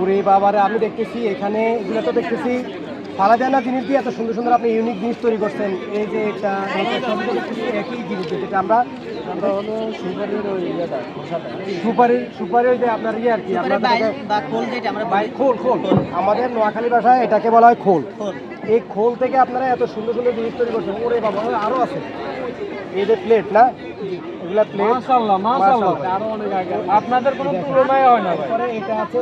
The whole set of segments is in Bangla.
ওরে বাবারে আমি দেখতেছি এখানে এগুলো তো দেখতেছি। ফালা যায় না জিনিস দিয়ে এত সুন্দর সুন্দর আপনি ইউনিক জিনিস তৈরি করছেন। এই যে এটা একই জিনিস যেটা আমরা সুপারির যে আপনার ইয়ে আর কি খোল খোল আমাদের নোয়াখালী ভাষায় এটাকে বলা হয় খোল। এই খোল থেকে আপনারা এত সুন্দর সুন্দর জিনিস তৈরি করছেন ওরে বাবা ওরে আরও আছে। এই যে প্লেট না? এগুলা প্লেট মাশাআল্লাহ মাশাআল্লাহ আরও অনেক আগে আপনাদের কোনো তুলনায় হয় না ভাই। এটা আছে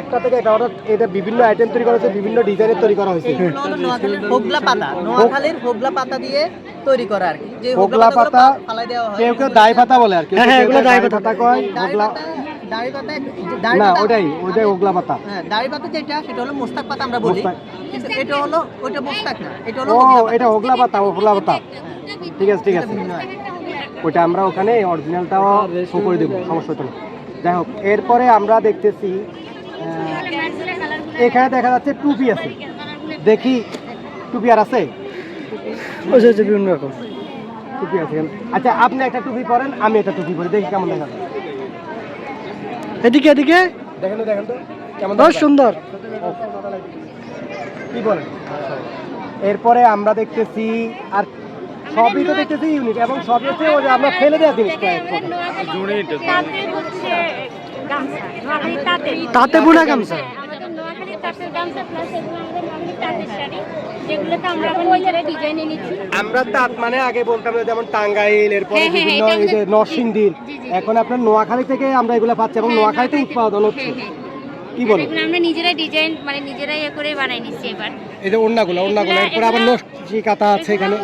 একটা থেকে এটা অর্থাৎ এটা বিভিন্ন আইটেম তৈরি করা হয়েছে বিভিন্ন ডিজাইনের তৈরি করা হয়েছে। এগুলো হলো নোয়াখালীর হোগলা পাতা। নোয়াখালীর হোগলা পাতা দিয়ে তৈরি করা আর কি। যে হোগলা পাতা পাতা ফালাই দেওয়া হয় কেউ কেউ দাই পাতা বলে আর কি। হ্যাঁ, হ্যাঁ, এগুলো দাই পাতা। কয় হোগলা দাড়ি পাতা দাড়ি পাতা ওটাই ওটাই হোগলা পাতা। হ্যাঁ দাড়ি পাতা যেটা সেটা হলো মোস্তাক পাতা আমরা বলি। কিন্তু এটা হলো ওইটা মোস্তাক না এটা হলো ও পাতা। এটা হোগলা পাতা হোগলা পাতা। ঠিক আছে ঠিক আছে। ওইটা আমরা ওখানে অরিজিনালটাও শো করে দেবো সমস্যা হতো না। যাই হোক এরপরে আমরা দেখতেছি এখানে দেখা যাচ্ছে টুপি আছে। দেখি টুপি আর আছে? বিভিন্ন রকম। টুপি আছে আচ্ছা আপনি একটা টুপি পরেন আমি একটা টুপি পরি দেখি কেমন দেখা এদিকে এদিকে? দেখেন তো দেখেন তো কেমন বেশ সুন্দর। কি বলেন? এরপরে আমরা দেখতেছি আর সবই তো দেখতেছি ইউনিক এবং সবই হচ্ছে ওই যে আমরা ফেলে দেওয়া জিনিস। তাতে বোনা গামছা হ্যাঁ, আমরা তাঁত মানে আগে বলতাম যেমন টাঙ্গাইল এরপরে হ্যাঁ, হ্যাঁ, বিভিন্ন নরসিংদীর। এখন আপনার নোয়াখালী থেকে আমরা এগুলো পাচ্ছি এবং নোয়াখালীতে উৎপাদন হচ্ছে হ্যাঁ, হ্যাঁ। কি বলে আমরা নিজেরাই ডিজাইন মানে নিজেরাই ইয়ে করে বানাই নিচ্ছি এবার এই যে ওন্নাগুলো ওন্নাগুলো এগুলা- এরপরে আবার নকশি আছে এখানে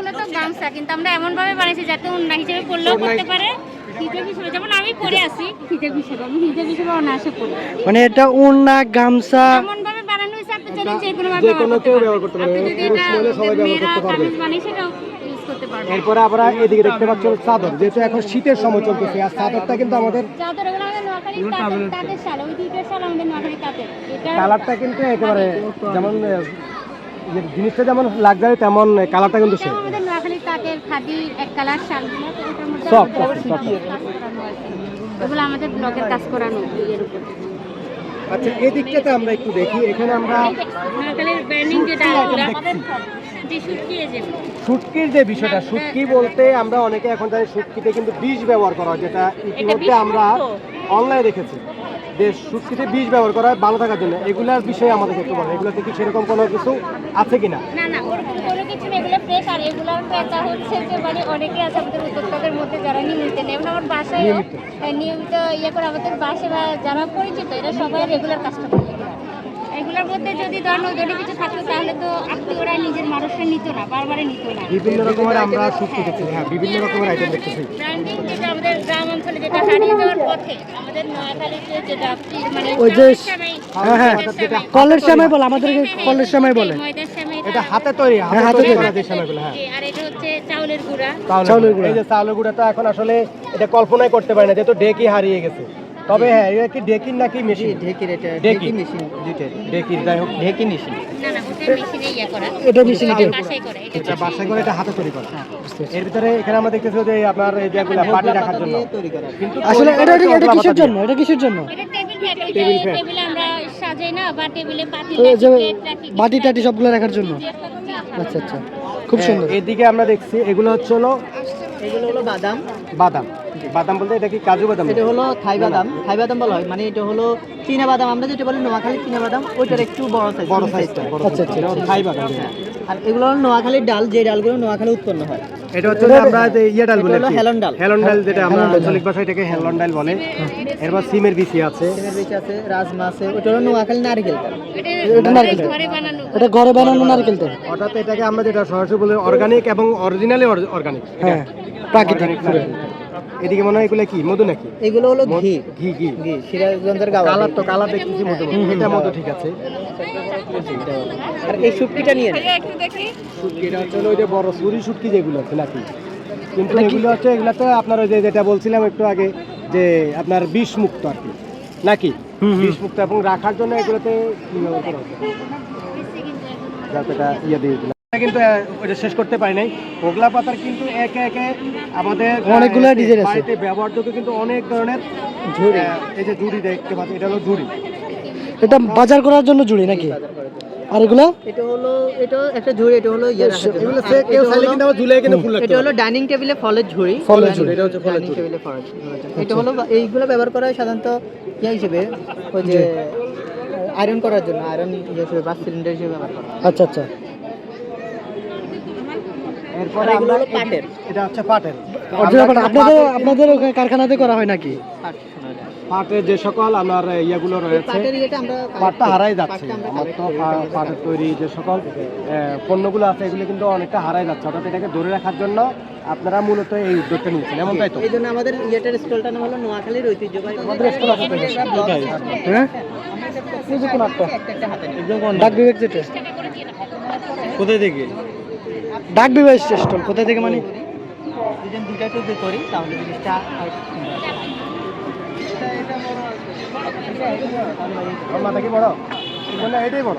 গামছা কিন্তু আমরা এমন ভাবে বানাইছি যাতে অন্য হিসেবে পড়লেও করতে পারে। হিজাব হিসেবে। যেমন আমি পরে আছি হিজাব হিসেবে। আমি হিজাব হিসেবে অনায়াসে পড়ি। মানে এটা ওড়না গামছা এমন বানানো হয়েছে আপনি চাইলে যে কোনো ভাবে ব্যবহার করতে আপনি যদি এটা মেয়েরা কামিজ বানিয়ে সেটাও এরপরে আমরা এদিকে দেখতে পাচ্ছি চাদর। যেহেতু এখন শীতের সময় চলতেছে আর চাদরটা কিন্তু আমাদের কালারটা কিন্তু একেবারে যেমন জিনিসটা যেমন লাক্সারি তেমন কালারটা কিন্তু সে আমাদের খাদি এক কালার শালগুলো ওটার মধ্যে আমাদের soft. কাজ করানো এগুলো আমাদের ব্লকের কাজ করানো এর উপর। আচ্ছা এই দিকটাতে আমরা একটু দেখি। এখানে আমরা শুটকির যে বিষয়টা শুটকি বলতে আমরা অনেকে এখন জানি শুটকিতে কিন্তু বীজ ব্যবহার করা হয় যেটা ইতিমধ্যে আমরা অনলাইনে দেখেছি যে শুটকিতে বীজ ব্যবহার করা হয় ভালো থাকার জন্য। এগুলার বিষয়ে আমাদের একটু বলো। এগুলোতে কি সেরকম কোনো কিছু আছে কিনা? না না ওরকম কোনো কিছু না এগুলো ফ্রেশ আর এগুলো একটা হচ্ছে যে মানে অনেকে আছে আমাদের উদ্যোক্তাদের মধ্যে যারা নিয়মিত নেয় এবং আমার বাসায় নিয়মিত। ইয়ে করে আমাদের বাসে বা যারা পরিচিত এরা সবাই রেগুলার কাস্টমার এগুলোর মধ্যে যদি ধরেন ওদের কিছু থাকতো তাহলে তো আত্মীয়রা নিজের মানুষের নিত না বারবারে নিত না। বিভিন্ন রকমের আমরা শুটকি দেখতেছি হ্যাঁ বিভিন্ন রকমের আইটেম দেখতেছি ব্র্যান্ডিং যেটা আমাদের গ্রাম অঞ্চলে যেটা হারিয়ে যাওয়ার পথে আমাদের নোয়াখালীতে যেটা মানে ওই যে- হ্যাঁ হ্যাঁ কলের সময় বলে আমাদেরকে কলের সময় বলে। ময়দার সেমাই এটা হাতে তৈরি হ্যাঁ, হাতে হাতে তৈরি। করা যে হ্যাঁ। আর এটা হচ্ছে চাউলের গুঁড়া। চাউলের গুঁড়া। এই যে চাউলের গুঁড়াটা এখন আসলে এটা কল্পনাই করতে পারি না যেহেতু ডেকি হারিয়ে গেছে। তবে হ্যাঁ এটা কি ডেকির নাকি মেশিন? ঢেকির এটা ঢেকি। ঢেকি মেশিন ডেকির যাই হোক। ঢেকি মেশিন। না না ওটা মেশিনে ইয়ে করা। এটা মেশিনে এটা বাসায় করে এটা এটা বাসায় করে এটা হাতে তৈরি করা। এর ভিতরে এখানে আমরা দেখতেছি যে আপনার এই যেগুলো পাটি রাখার জন্য। আসলে এটা এটা- এটা কিসের জন্য? এটা কিসের জন্য? এটা টেবিল ফ্যাট টেবিল যে ফ্যাট। টেবিলে আমরা সাজাই না বা টেবিলে পাতিল যে রাখি, প্লেট রাখি, বাটি টাটি সবগুলো রাখার জন্য। আচ্ছা আচ্ছা। খুব সুন্দর। হ্যাঁ, এদিকে আমরা দেখছি এগুলো হচ্ছে হলো এগুলো হলো বাদাম। বাদাম। বাদাম বলতে এটা কি কাজু বাদাম? এটা হলো থাই বাদাম। থাই বাদাম বলা হয়। মানে এটা হলো চীনা বাদাম। আমরা যেটা বলি নোয়াখালী চীনা বাদাম ওইটার একটু বড় সাইজ বড় সাইজটা বড় আচ্ছা, আচ্ছা, থাই বাদাম। আর এগুলো হলো নোয়াখালীর ডাল যে ডালগুলো নোয়াখালী উৎপন্ন হয়। এটা হচ্ছে যে আমরা যে ইয়ে ডাল বলে বলি হলো হেলন ডাল। হেলন ডাল যেটা আমরা আঞ্চলিক ভাষায় এটাকে হেলন ডাল বলে। এরপর সিমের বিচি আছে। সিমের বিচি আছে রাজমা আছে। ওইটা হলো নোয়াখালী নারকেল ডাল। এটা নারকেল ঘরে বানানো। এটা ঘরে বানানো নারকেল তেল অর্থাৎ এটাকে আমরা যেটা সরাসরি বলি অর্গানিক এবং অরিজিনালি অর্গানিক হ্যাঁ প্রাকৃতিক। পুরো। এদিকে মনে হয় এগুলো কি? মধু নাকি? এগুলো হলো ঘি। ঘি ঘি। ঘি সিরাজগঞ্জের গাওয়া। কালার তো কালার দেখতেছি মধু। এটা মধু ঠিক আছে। আর এই শুটকিটা নিয়ে। একটু দেখি শুটকি এটা হচ্ছে ওই যে বড় সুরি শুটকি যেগুলো আছে নাকি? কিন্তু এগুলো হচ্ছে এগুলোতে আপনার ওই যে যেটা বলছিলাম একটু আগে যে আপনার বিষ মুক্ত আর কি। নাকি? বিষ মুক্ত এবং রাখার জন্য এগুলোতে কি? যাতে ইয়ে দিয়ে কিন্তু শেষ করতে পারি নাই। ওগলা পাতার কিন্তু একে একে আমাদের অনেকগুলো design আছে। বাড়িতে ব্যবহারযোগ্য কিন্তু অনেক ধরনের ঝুড়ি। এই যে ঝুড়ি দেখতে পাচ্ছি এটা হলো ঝুড়ি। এটা বাজার করার জন্য জুড়ি নাকি? আর এগুলো? এটা হলো এটা একটা ঝুড়ি এটা হলো ইয়ে এগুলো সে কেউ চাইলে কিন্তু আবার ঝুলে কিন্তু ফুল এটা হলো ডাইনিং টেবিলে ফলের ঝুড়ি। ফলের ঝুড়ি, এটা হচ্ছে ফলের টেবিলে ফলের এটা হলো এইগুলো ব্যবহার করা হয় সাধারণত ইয়ে হিসেবে ওই যে আয়রন করার জন্য আয়রন হিসেবে বাস সিলিন্ডার হিসেবে ব্যবহার করা আচ্ছা আচ্ছা। এরপর আমরা হলো পাটের। এটা হচ্ছে পাটের। আপনাদের আপনাদের ওখানে কারখানাতে করা হয় নাকি। পাটের যে সকল আপনার ইয়েগুলো রয়েছে আমরা পাটটা হারাই যাচ্ছে। আমার তো পাটের তৈরি যে সকল পণ্যগুলো আছে এগুলো কিন্তু অনেকটা হারাই যাচ্ছে। অর্থাৎ এটাকে ধরে রাখার জন্য আপনারা মূলত এই উদ্যোগটা নিয়েছেন। এমন তাই তো। এই জন্য আমাদের ইয়েটার স্টলটার নাম হলো নোয়াখালীর ঐতিহ্যবাহী আমাদের স্কুল আছে হ্যাঁ? কোথায় থেকে? ডাক বিভাগ স্টেশন কোথায় থেকে মানে? দুজন করি তাহলে জিনিসটা মাথা কি বড়? না এটাই বড়।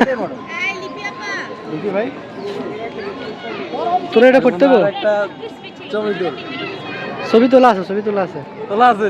এটাই বড়। দেখি ভাই। তোরা এটা করতে একটা জমি ছবি তোলা আছে ছবি তোলা আছে। তোলা আছে